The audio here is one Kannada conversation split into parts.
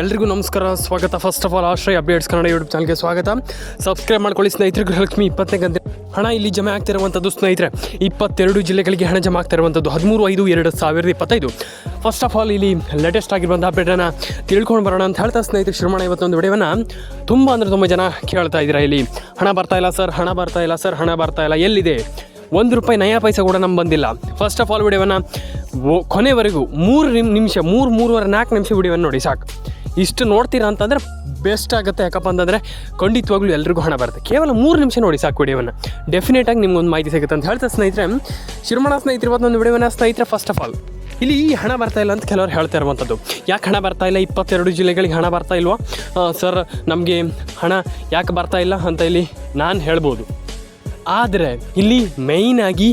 ಎಲ್ರಿಗೂ ನಮಸ್ಕಾರ, ಸ್ವಾಗತ. First of all Ashraya updates Kannada YouTube ಚಾನಲ್ಗೆ ಸ್ವಾಗತ. ಸಬ್ಸ್ಕ್ರೈಬ್ ಮಾಡ್ಕೊಳ್ಳಿ ಸ್ನೇಹಿತರೆ, ಗೃಹಲಕ್ಷ್ಮಿ ಇಪ್ಪತ್ತನೇ ಗಂಟೆ. ಹಣ ಇಲ್ಲಿ ಜಮೆ ಆಗ್ತಿರುವಂಥದ್ದು ಸ್ನೇಹಿತರೆ, ಇಪ್ಪತ್ತೆರಡು ಜಿಲ್ಲೆಗಳಿಗೆ ಹಣ ಜಮೆ ಆಗ್ತಿರುವಂಥದ್ದು ಹದಿಮೂರು, ಐದು, ಎರಡು ಸಾವಿರದ ಇಪ್ಪತ್ತೈದು. ಫಸ್ಟ್ ಆಫ್ ಆಲ್ ಇಲ್ಲಿ ಲೇಟೆಸ್ಟ್ ಆಗಿರುವಂಥ ಅಪ್ಡೇಟನ್ನು ತಿಳ್ಕೊಂಡು ಬರೋಣ ಅಂತ ಹೇಳ್ತಾ ಸ್ನೇಹಿತರು ಶುರು ಮಾಡೋಣ ಇವತ್ತೊಂದು ವಿಡಿಯೋವನ್ನು ತುಂಬ ಅಂದರೆ ತುಂಬ ಜನ ಕೇಳ್ತಾ ಇದ್ದೀರಾ ಇಲ್ಲಿ. ಹಣ ಬರ್ತಾ ಇಲ್ಲ ಸರ್, ಹಣ ಬರ್ತಾ ಇಲ್ಲ ಸರ್, ಹಣ ಬರ್ತಾ ಇಲ್ಲ. ಎಲ್ಲಿದೆ? ಒಂದು ರೂಪಾಯಿ ನಯಾ ಪೈಸೆ ಕೂಡ ನಮ್ಗೆ ಬಂದಿಲ್ಲ. ಫಸ್ಟ್ ಆಫ್ ಆಲ್ ವಿಡಿಯೋವನ್ನು ಕೊನೆವರೆಗೂ ಮೂರು ನಿಮ್, ನಿಮಿಷ, ಮೂರು, ಮೂರುವರೆ ನಾಲ್ಕು ನಿಮಿಷ ವಿಡಿಯೋವನ್ನು ನೋಡಿ ಸಾಕು. ಇಷ್ಟು ನೋಡ್ತೀರಾ ಅಂತಂದರೆ ಬೆಸ್ಟ್ ಆಗುತ್ತೆ. ಯಾಕಪ್ಪ ಅಂತಂದರೆ ಖಂಡಿತವಾಗ್ಲೂ ಎಲ್ರಿಗೂ ಹಣ ಬರುತ್ತೆ. ಕೇವಲ ಮೂರು ನಿಮಿಷ ನೋಡಿ ಸಾಕು ವಿಡಿಯೋವನ್ನು. ಡೆಫಿನೆಟಾಗಿ ನಿಮ್ಗೊಂದು ಮಾಹಿತಿ ಸಿಗುತ್ತೆ ಅಂತ ಹೇಳ್ತಾ ಸ್ನೇಹಿತರೆ. ಶಿರ್ಮಣ ಸ್ನೇಹಿತರು ಇವತ್ತೊಂದು ವಿಡಿಯೋವನ್ನ ಸ್ನೇಹಿತರೆ ಫಸ್ಟ್ ಆಫ್ ಆಲ್ ಇಲ್ಲಿ ಈ ಹಣ ಬರ್ತಾ ಇಲ್ಲ ಅಂತ ಕೆಲವರು ಹೇಳ್ತಾ ಇರುವಂಥದ್ದು. ಯಾಕೆ ಹಣ ಬರ್ತಾ ಇಲ್ಲ? ಇಪ್ಪತ್ತೆರಡು ಜಿಲ್ಲೆಗಳಿಗೆ ಹಣ ಬರ್ತಾ ಇಲ್ವಾ? ಸರ್ ನಮಗೆ ಹಣ ಯಾಕೆ ಬರ್ತಾ ಇಲ್ಲ ಅಂತ ಇಲ್ಲಿ ನಾನು ಹೇಳ್ಬೋದು. ಆದರೆ ಇಲ್ಲಿ ಮೇಯ್ನಾಗಿ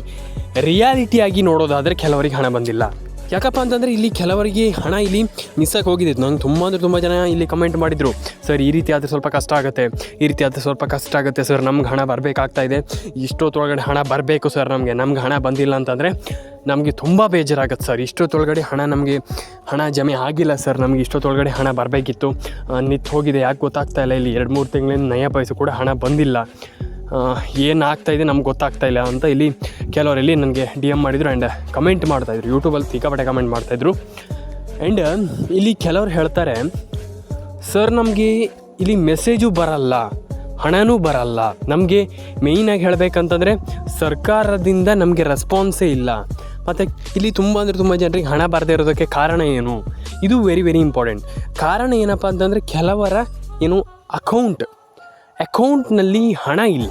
ರಿಯಾಲಿಟಿಯಾಗಿ ನೋಡೋದಾದರೆ ಕೆಲವರಿಗೆ ಹಣ ಬಂದಿಲ್ಲ. ಯಾಕಪ್ಪ ಅಂತಂದರೆ ಇಲ್ಲಿ ಕೆಲವರಿಗೆ ಹಣ ಇಲ್ಲಿ ಮಿಸ್ಸಾಗಿ ಹೋಗಿದೆ. ನಂಗೆ ತುಂಬ ಅಂದರೆ ತುಂಬ ಜನ ಇಲ್ಲಿ ಕಮೆಂಟ್ ಮಾಡಿದರು. ಸರ್, ಈ ರೀತಿ ಆದರೆ ಸ್ವಲ್ಪ ಕಷ್ಟ ಆಗುತ್ತೆ. ಈ ರೀತಿ ಆದರೆ ಸ್ವಲ್ಪ ಕಷ್ಟ ಆಗುತ್ತೆ. ಸರ್, ನಮ್ಗೆ ಹಣ ಬರಬೇಕಾಗ್ತಾ ಇದೆ. ಇಷ್ಟೊತ್ತೊಳಗಡೆ ಹಣ ಬರಬೇಕು ಸರ್ ನಮಗೆ. ನಮ್ಗೆ ಹಣ ಬಂದಿಲ್ಲ ಅಂತಂದರೆ ನಮಗೆ ತುಂಬ ಬೇಜಾರಾಗುತ್ತೆ ಸರ್. ಇಷ್ಟೊತ್ತೊಳಗಡೆ ಹಣ ನಮಗೆ, ಹಣ ಜಮೆ ಆಗಿಲ್ಲ ಸರ್. ನಮಗೆ ಇಷ್ಟೊತ್ತೊಳಗಡೆ ಹಣ ಬರಬೇಕಿತ್ತು. ನಿಂತು ಹೋಗಿದೆ ಯಾಕೆ ಗೊತ್ತಾಗ್ತಾ ಇಲ್ಲ. ಇಲ್ಲಿ ಎರಡು ಮೂರು ತಿಂಗಳಿಂದ ನಯ ಪೈಸೆ ಕೂಡ ಹಣ ಬಂದಿಲ್ಲ. ಏನು ಆಗ್ತಾ ಇದೆ ನಮ್ಗೆ ಗೊತ್ತಾಗ್ತಾ ಇಲ್ಲ ಅಂತ ಇಲ್ಲಿ ಕೆಲವರಲ್ಲಿ ನನಗೆ ಡಿ ಎಂ ಮಾಡಿದರು ಆ್ಯಂಡ್ ಕಮೆಂಟ್ ಮಾಡ್ತಾಯಿದ್ರು ಯೂಟ್ಯೂಬಲ್ಲಿ ಸಿಕ್ಕಾಪಟ್ಟೆ ಕಮೆಂಟ್ ಮಾಡ್ತಾಯಿದ್ರು ಆ್ಯಂಡ್ ಇಲ್ಲಿ ಕೆಲವ್ರು ಹೇಳ್ತಾರೆ ಸರ್ ನಮಗೆ ಇಲ್ಲಿ ಮೆಸೇಜು ಬರಲ್ಲ, ಹಣನೂ ಬರಲ್ಲ. ನಮಗೆ ಮೇಯ್ನಾಗಿ ಹೇಳಬೇಕಂತಂದರೆ ಸರ್ಕಾರದಿಂದ ನಮಗೆ ರೆಸ್ಪಾನ್ಸೇ ಇಲ್ಲ. ಮತ್ತು ಇಲ್ಲಿ ತುಂಬ ಅಂದರೆ ತುಂಬ ಜನರಿಗೆ ಹಣ ಬರದೇ ಇರೋದಕ್ಕೆ ಕಾರಣ ಏನು? ಇದು ವೆರಿ ವೆರಿ ಇಂಪಾರ್ಟೆಂಟ್ ಕಾರಣ ಏನಪ್ಪ ಅಂತಂದರೆ ಕೆಲವರ ಏನು ಅಕೌಂಟ್ ಅಕೌಂಟ್ನಲ್ಲಿ ಹಣ ಇಲ್ಲ.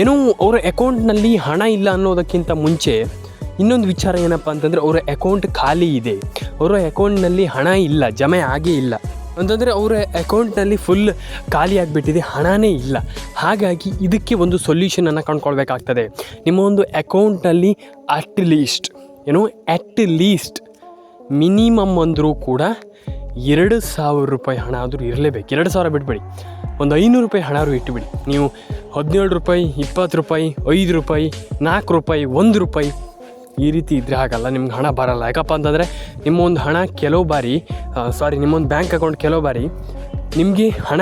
ಏನೋ ಅವರ ಅಕೌಂಟ್ನಲ್ಲಿ ಹಣ ಇಲ್ಲ ಅನ್ನೋದಕ್ಕಿಂತ ಮುಂಚೆ ಇನ್ನೊಂದು ವಿಚಾರ ಏನಪ್ಪ ಅಂತಂದರೆ ಅವರ ಅಕೌಂಟ್ ಖಾಲಿ ಇದೆ. ಅವರ ಅಕೌಂಟ್ನಲ್ಲಿ ಹಣ ಇಲ್ಲ, ಜಮೆ ಆಗೇ ಇಲ್ಲ. ಅಂತಂದರೆ ಅವರ ಅಕೌಂಟ್ನಲ್ಲಿ ಫುಲ್ ಖಾಲಿ ಆಗಿಬಿಟ್ಟಿದೆ, ಹಣನೇ ಇಲ್ಲ. ಹಾಗಾಗಿ ಇದಕ್ಕೆ ಒಂದು ಸೊಲ್ಯೂಷನನ್ನು ಕಂಡುಕೊಳ್ಬೇಕಾಗ್ತದೆ. ನಿಮ್ಮ ಒಂದು ಅಕೌಂಟ್ನಲ್ಲಿ ಅಟ್ ಲೀಸ್ಟ್ ಏನು ಅಟ್ ಲೀಸ್ಟ್ ಮಿನಿಮಮ್ ಅಂದರೂ ಕೂಡ ಎರಡು ಸಾವಿರ ರೂಪಾಯಿ ಹಣ ಆದರೂ ಇರಲೇಬೇಕು. ಎರಡು ಸಾವಿರ ಬಿಟ್ಬಿಡಿ ಒಂದು ಐನೂರು ರೂಪಾಯಿ ಹಣಾರು ಇಟ್ಟುಬಿಡಿ ನೀವು ಹದಿನೇಳು ರೂಪಾಯಿ, ಇಪ್ಪತ್ತು ರೂಪಾಯಿ, ಐದು ರೂಪಾಯಿ, ನಾಲ್ಕು ರೂಪಾಯಿ, ಒಂದು ರೂಪಾಯಿ ಈ ರೀತಿ ಇದ್ದರೆ ಆಗಲ್ಲ, ನಿಮ್ಗೆ ಹಣ ಬರಲ್ಲ. ಯಾಕಪ್ಪ ಅಂತಂದರೆ ನಿಮ್ಮ ಒಂದು ಹಣ ಕೆಲವು ಬಾರಿ ಸಾರಿ ನಿಮ್ಮೊಂದು ಬ್ಯಾಂಕ್ ಅಕೌಂಟ್ ಕೆಲವು ಬಾರಿ ನಿಮಗೆ ಹಣ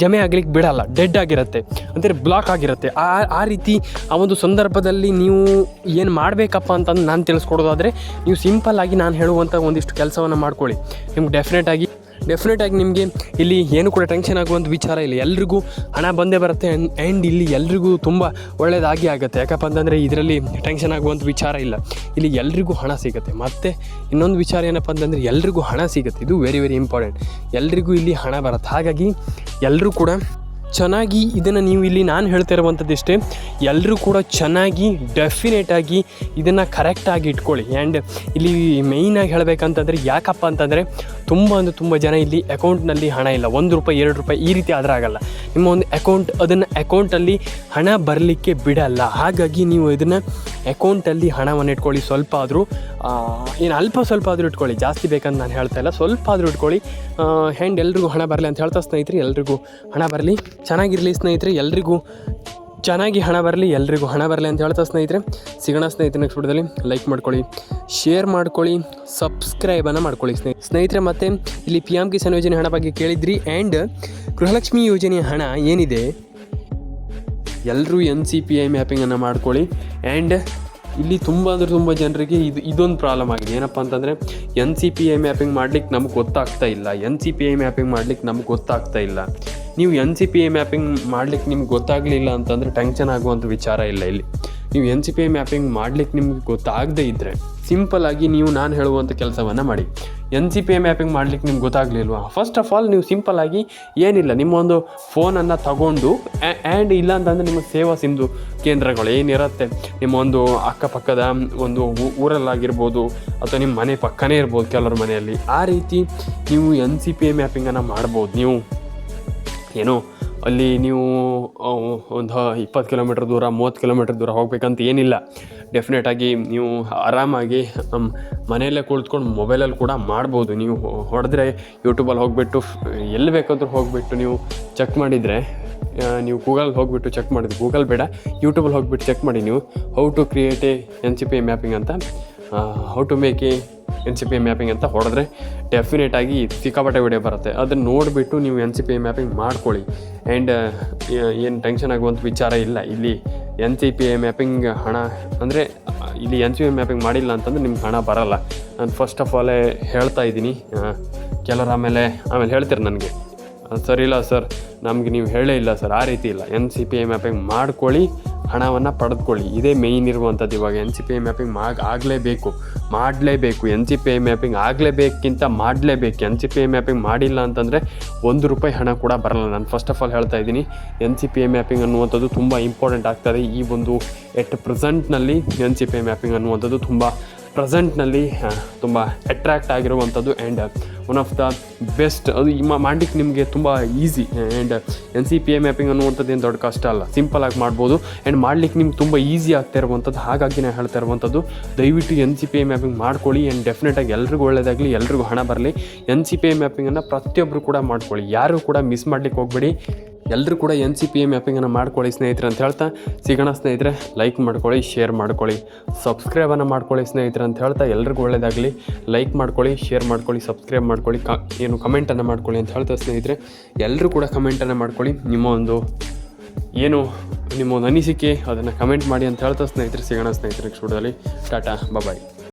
ಜಮೆ ಆಗ್ಲಿಕ್ಕೆ ಬಿಡಲ್ಲ ಡೆಡ್ ಆಗಿರುತ್ತೆ. ಅಂದರೆ ಬ್ಲಾಕ್ ಆಗಿರುತ್ತೆ. ಆ ಆ ರೀತಿ ಆ ಒಂದು ಸಂದರ್ಭದಲ್ಲಿ ನೀವು ಏನು ಮಾಡಬೇಕಪ್ಪ ಅಂತಂದು ನಾನು ತಿಳಿಸ್ಕೊಡೋದಾದರೆ, ನೀವು ಸಿಂಪಲ್ ಆಗಿ ನಾನು ಹೇಳುವಂಥ ಒಂದಿಷ್ಟು ಕೆಲಸವನ್ನು ಮಾಡ್ಕೊಳ್ಳಿ. ನಿಮ್ಗೆ ಡೆಫಿನೆಟ್ ಆಗಿ ಡೆಫಿನೆಟ್ ಆಗಿ ನಿಮಗೆ ಇಲ್ಲಿ ಏನು ಕೂಡ ಟೆನ್ಷನ್ ಆಗುವಂಥ ವಿಚಾರ ಇಲ್ಲ. ಎಲ್ರಿಗೂ ಹಣ ಬಂದೇ ಬರುತ್ತೆ ಆ್ಯಂಡ್ ಇಲ್ಲಿ ಎಲ್ರಿಗೂ ತುಂಬ ಒಳ್ಳೆಯದಾಗಿ ಆಗುತ್ತೆ. ಯಾಕಪ್ಪ ಅಂತಂದರೆ ಇದರಲ್ಲಿ ಟೆನ್ಷನ್ ಆಗುವಂಥ ವಿಚಾರ ಇಲ್ಲ. ಇಲ್ಲಿ ಎಲ್ರಿಗೂ ಹಣ ಸಿಗುತ್ತೆ. ಮತ್ತು ಇನ್ನೊಂದು ವಿಚಾರ ಏನಪ್ಪ ಅಂತಂದರೆ ಎಲ್ರಿಗೂ ಹಣ ಸಿಗುತ್ತೆ. ಇದು ವೆರಿ ವೆರಿ ಇಂಪಾರ್ಟೆಂಟ್ ಎಲ್ರಿಗೂ ಇಲ್ಲಿ ಹಣ ಬರುತ್ತೆ. ಹಾಗಾಗಿ ಎಲ್ಲರೂ ಕೂಡ ಚೆನ್ನಾಗಿ ಇದನ್ನು ನೀವು ಇಲ್ಲಿ ನಾನು ಹೇಳ್ತಾ ಇರುವಂಥದ್ದು ಇಷ್ಟೇ ಎಲ್ಲರೂ ಕೂಡ ಚೆನ್ನಾಗಿ ಡೆಫಿನೇಟಾಗಿ ಇದನ್ನು ಕರೆಕ್ಟಾಗಿ ಇಟ್ಕೊಳ್ಳಿ. ಆ್ಯಂಡ್ ಇಲ್ಲಿ ಮೇಯ್ನಾಗಿ ಹೇಳಬೇಕಂತಂದರೆ ಯಾಕಪ್ಪ ಅಂತಂದರೆ, ತುಂಬ ಅಂದರೆ ತುಂಬ ಜನ ಇಲ್ಲಿ ಅಕೌಂಟ್ನಲ್ಲಿ ಹಣ ಇಲ್ಲ. ಒಂದು ರೂಪಾಯಿ, ಎರಡು ರೂಪಾಯಿ ಈ ರೀತಿ ಆದರೆ ಆಗಲ್ಲ. ನಿಮ್ಮ ಒಂದು ಅಕೌಂಟ್ ಅದನ್ನು ಅಕೌಂಟಲ್ಲಿ ಹಣ ಬರಲಿಕ್ಕೆ ಬಿಡಲ್ಲ. ಹಾಗಾಗಿ ನೀವು ಇದನ್ನು ಅಕೌಂಟಲ್ಲಿ ಹಣವನ್ನು ಇಟ್ಕೊಳ್ಳಿ, ಸ್ವಲ್ಪ ಆದರೂ ಏನು ಅಲ್ಪ ಸ್ವಲ್ಪ ಆದರೂ ಇಟ್ಕೊಳ್ಳಿ. ಜಾಸ್ತಿ ಬೇಕಂತ ನಾನು ಹೇಳ್ತಾ ಇಲ್ಲ. ಸ್ವಲ್ಪ ಆದರೂ ಇಟ್ಕೊಳ್ಳಿ. ಹ್ಯಾಂಡ್ ಎಲ್ರಿಗೂ ಹಣ ಬರಲಿ ಅಂತ ಹೇಳ್ತಾ ಸ್ನೇಹಿತರೆ, ಎಲ್ರಿಗೂ ಹಣ ಬರಲಿ. ಚೆನ್ನಾಗಿರಲಿ ಸ್ನೇಹಿತರೆ, ಎಲ್ರಿಗೂ ಚೆನ್ನಾಗಿ ಹಣ ಬರಲಿ, ಎಲ್ರಿಗೂ ಹಣ ಬರಲಿ ಅಂತ ಹೇಳ್ತಾ ಸ್ನೇಹಿತರೆ. ಸಿಗೋಣ ಸ್ನೇಹಿತರ ನೆಕ್ಸ್ಟ್ ವಿಡಿಯೋದಲ್ಲಿ ಲೈಕ್ ಮಾಡ್ಕೊಳ್ಳಿ ಶೇರ್ ಮಾಡ್ಕೊಳ್ಳಿ ಸಬ್ಸ್ಕ್ರೈಬನ್ನು ಮಾಡ್ಕೊಳ್ಳಿ ಸ್ನೇಹಿ. ಸ್ನೇಹಿತರೆ, ಮತ್ತು ಇಲ್ಲಿ ಪಿ ಎಂ ಕಿಸಾನ್ ಯೋಜನೆ ಹಣ ಬಗ್ಗೆ ಕೇಳಿದ್ರಿ. ಆ್ಯಂಡ್ ಗೃಹಲಕ್ಷ್ಮಿ ಯೋಜನೆಯ ಹಣ ಏನಿದೆ? ಎಲ್ಲರೂ ಎನ್ ಸಿ ಪಿ ಐ ಮ್ಯಾಪಿಂಗನ್ನು ಮಾಡ್ಕೊಳ್ಳಿ. ಆ್ಯಂಡ್ ಇಲ್ಲಿ ತುಂಬ ಅಂದರೆ ತುಂಬ ಜನರಿಗೆ ಇದು, ಇದೊಂದು ಪ್ರಾಬ್ಲಮ್ ಆಗಿದೆ. ಏನಪ್ಪ ಅಂತಂದರೆ N C P I mapping ಮಾಡ್ಲಿಕ್ಕೆ ನಮ್ಗೆ ಗೊತ್ತಾಗ್ತಾ ಇಲ್ಲ. N C P I mapping ಮಾಡ್ಲಿಕ್ಕೆ ನಮ್ಗೆ ಗೊತ್ತಾಗ್ತಾ ಇಲ್ಲ. ನೀವು N C P I mapping ಮಾಡ್ಲಿಕ್ಕೆ ನಿಮ್ಗೆ ಗೊತ್ತಾಗಲಿಲ್ಲ ಅಂತಂದರೆ ಟೆನ್ಷನ್ ಆಗುವಂಥ ವಿಚಾರ ಇಲ್ಲ ಇಲ್ಲಿ. ನೀವು N C P I mapping ಮಾಡ್ಲಿಕ್ಕೆ ನಿಮ್ಗೆ ಗೊತ್ತಾಗದೇ ಇದ್ದರೆ ಸಿಂಪಲ್ ಆಗಿ ನೀವು ನಾನು ಹೇಳುವಂಥ ಕೆಲಸವನ್ನು ಮಾಡಿ. N C P A mapping ಮಾಡ್ಲಿಕ್ಕೆ ನಿಮ್ಗೆ ಗೊತ್ತಾಗಲಿಲ್ವಾ ಫಸ್ಟ್ ಆಫ್ ಆಲ್ ನೀವು ಸಿಂಪಲ್ ಆಗಿ ಏನಿಲ್ಲ ನಿಮ್ಮ ಒಂದು ಫೋನನ್ನು ತಗೊಂಡು ಆ್ಯಂಡ್ ಇಲ್ಲ ಅಂತಂದರೆ ನಿಮ್ಮ ಸೇವಾ ಸಿಂಧು ಕೇಂದ್ರಗಳು ಏನಿರುತ್ತೆ? ನಿಮ್ಮ ಒಂದು ಅಕ್ಕಪಕ್ಕದ ಒಂದು ಊರಲ್ಲಾಗಿರ್ಬೋದು, ಅಥವಾ ನಿಮ್ಮ ಮನೆ ಪಕ್ಕನೇ ಇರ್ಬೋದು ಕೆಲವ್ರ ಮನೆಯಲ್ಲಿ. ಆ ರೀತಿ ನೀವು ಎನ್ ಸಿ ಪಿ ಎ ಮ್ಯಾಪಿಂಗನ್ನು ಮಾಡ್ಬೋದು ನೀವು. ಏನು? ಅಲ್ಲಿ ನೀವು ಒಂದು ಇಪ್ಪತ್ತು ಕಿಲೋಮೀಟ್ರ್ ದೂರ, ಮೂವತ್ತು ಕಿಲೋಮೀಟ್ರ್ ದೂರ ಹೋಗ್ಬೇಕಂತ ಏನಿಲ್ಲ. ಡೆಫಿನೆಟಾಗಿ ನೀವು ಆರಾಮಾಗಿ ಮನೆಯಲ್ಲೇ ಕುಳಿತ್ಕೊಂಡು ಮೊಬೈಲಲ್ಲಿ ಕೂಡ ಮಾಡ್ಬೋದು. ನೀವು ಹೊಡೆದ್ರೆ ಯೂಟ್ಯೂಬಲ್ಲಿ ಹೋಗಿಬಿಟ್ಟು, ಎಲ್ಲಿ ಬೇಕಾದರೂ ಹೋಗಿಬಿಟ್ಟು ನೀವು ಚೆಕ್ ಮಾಡಿದರೆ ನೀವು ಗೂಗಲ್ ಹೋಗಿಬಿಟ್ಟು ಚೆಕ್ ಮಾಡಿದ್ರೆ ಗೂಗಲ್ ಬೇಡ ಯೂಟ್ಯೂಬಲ್ಲಿ ಹೋಗಿಬಿಟ್ಟು ಚೆಕ್ ಮಾಡಿ ನೀವು how to create a N C P mapping ಅಂತ how to make a N C P mapping ಅಂತ ಹೊಡೆದ್ರೆ ಡೆಫಿನೆಟ್ ಆಗಿ ಸಿಕ್ಕಾಪಟ್ಟೆ ವಿಡಿಯೋ ಬರುತ್ತೆ. ಅದನ್ನು ನೋಡಿಬಿಟ್ಟು ನೀವು ಎನ್ ಸಿ ಪಿ ಮ್ಯಾಪಿಂಗ್ ಮಾಡ್ಕೊಳ್ಳಿ. ಆ್ಯಂಡ್ ಏನು ಟೆನ್ಷನ್ ಆಗುವಂಥ ವಿಚಾರ ಇಲ್ಲ. ಇಲ್ಲಿ ಎನ್ ಸಿ ಪಿ ಮ್ಯಾಪಿಂಗ್ ಹಣ, ಅಂದರೆ, ಇಲ್ಲಿ ಎನ್ ಸಿ ಪಿ ಮ್ಯಾಪಿಂಗ್ ಮಾಡಿಲ್ಲ ಅಂತಂದ್ರೆ ನಿಮ್ಗೆ ಹಣ ಬರಲ್ಲ. ನಾನು ಫಸ್ಟ್ ಆಫ್ ಆಲೇ ಹೇಳ್ತಾ ಇದ್ದೀನಿ. ಕೆಲವ್ರು ಆಮೇಲೆ ಆಮೇಲೆ ಹೇಳ್ತೀರಿ ನನಗೆ. ಸರ್ ಇಲ್ಲ ಸರ್, ನಮಗೆ ನೀವು ಹೇಳೇ ಇಲ್ಲ ಸರ್, ಆ ರೀತಿ ಇಲ್ಲ. N C P I mapping ಮಾಡ್ಕೊಳ್ಳಿ, ಹಣವನ್ನು ಪಡೆದುಕೊಳ್ಳಿ. ಇದೇ ಮೇಯ್ನ್ ಇರುವಂಥದ್ದು ಇವಾಗ N C P I mapping ಮಾಗ್ ಆಗಲೇಬೇಕು. ಮಾಡಲೇಬೇಕು. N C P I mapping ಆಗಲೇಬೇಕಿಂತ ಮಾಡಲೇಬೇಕು. N C P I mapping ಮಾಡಿಲ್ಲ ಅಂತಂದರೆ ಒಂದು ರೂಪಾಯಿ ಹಣ ಕೂಡ ಬರಲ್ಲ. ನಾನು ಫಸ್ಟ್ ಆಫ್ ಆಲ್ ಹೇಳ್ತಾ ಇದ್ದೀನಿ N C P I mapping ಅನ್ನುವಂಥದ್ದು ತುಂಬ ಇಂಪಾರ್ಟೆಂಟ್ ಆಗ್ತದೆ. ಈ ಒಂದು at ಪ್ರೆಸೆಂಟ್ನಲ್ಲಿ N C P I mapping ಅನ್ನುವಂಥದ್ದು ತುಂಬ ಪ್ರೆಸೆಂಟ್ನಲ್ಲಿ ತುಂಬ ಅಟ್ರ್ಯಾಕ್ಟ್ ಆಗಿರುವಂಥದ್ದು. And one of the best. ಅದು ಮಾಡ್ಲಿಕ್ಕೆ ನಿಮಗೆ ತುಂಬ easy and N C P A mapping ಅನ್ನುವಂಥದ್ದು ಏನು ದೊಡ್ಡ ಕಷ್ಟ ಅಲ್ಲ. ಸಿಂಪಲಾಗಿ ಮಾಡ್ಬೋದು. ಆ್ಯಂಡ್ ಮಾಡ್ಲಿಕ್ಕೆ ನಿಮ್ಗೆ ತುಂಬ ಈಸಿ ಆಗ್ತಾ ಇರುವಂಥದ್ದು. ಹಾಗಾಗಿ ನಾನು ಹೇಳ್ತಾ ಇರುವಂಥದ್ದು, ದಯವಿಟ್ಟು N C P A mapping ಮಾಡ್ಕೊಳ್ಳಿ. ಆ್ಯಂಡ್ ಡೆಫಿನೆಟಾಗಿ ಎಲ್ರಿಗೂ ಒಳ್ಳೆಯದಾಗಲಿ ಎಲ್ರಿಗೂ ಹಣ ಬರಲಿ. ಎನ್ ಸಿ ಪಿ ಎ ಮ್ಯಾಪಿಂಗನ್ನು ಪ್ರತಿಯೊಬ್ಬರು ಕೂಡ ಮಾಡ್ಕೊಳ್ಳಿ. ಯಾರು ಕೂಡ ಮಿಸ್ ಮಾಡ್ಲಿಕ್ಕೆ ಹೋಗಬೇಡಿ. ಎಲ್ಲರೂ ಕೂಡ ಎನ್ ಸಿ ಪಿ ಎ ಮ್ಯಾಪಿಂಗನ್ನು ಮಾಡ್ಕೊಳ್ಳಿ ಸ್ನೇಹಿತರೆ ಅಂತ ಹೇಳ್ತಾ, ಸಿಗೋಣ ಸ್ನೇಹಿತರೆ ಲೈಕ್ ಮಾಡ್ಕೊಳ್ಳಿ ಶೇರ್ ಮಾಡ್ಕೊಳ್ಳಿ. ಸಬ್ಸ್ಕ್ರೈಬನ್ನು ಮಾಡ್ಕೊಳ್ಳಿ ಸ್ನೇಹಿತರೆ ಅಂತ ಹೇಳ್ತಾ, ಎಲ್ರಿಗೂ ಒಳ್ಳೆಯದಾಗಲಿ ಲೈಕ್ ಮಾಡ್ಕೊಳ್ಳಿ ಶೇರ್ ಮಾಡ್ಕೊಳ್ಳಿ ಸಬ್ಸ್ಕ್ರೈಬ್ ಮಾಡ್ಕೊಳ್ಳಿ. ಕ ಏನು ಕಮೆಂಟನ್ನು ಮಾಡ್ಕೊಳ್ಳಿ ಅಂತ ಹೇಳ್ತಾ ಸ್ನೇಹಿತರೆ ಎಲ್ಲರೂ ಕೂಡ ಕಮೆಂಟನ್ನು ಮಾಡ್ಕೊಳ್ಳಿ. ನಿಮ್ಮ ಒಂದು ಏನು, ನಿಮ್ಮ ಒಂದು ಅನಿಸಿಕೆ ಅದನ್ನು ಕಮೆಂಟ್ ಮಾಡಿ ಅಂತ ಹೇಳ್ತಾ ಸ್ನೇಹಿತರೆ, ಸಿಗೋಣ ಸ್ನೇಹಿತರೆ ಸ್ಟುಡಿಯೋದಲ್ಲಿ ಟಾಟಾ ಬಾಯ್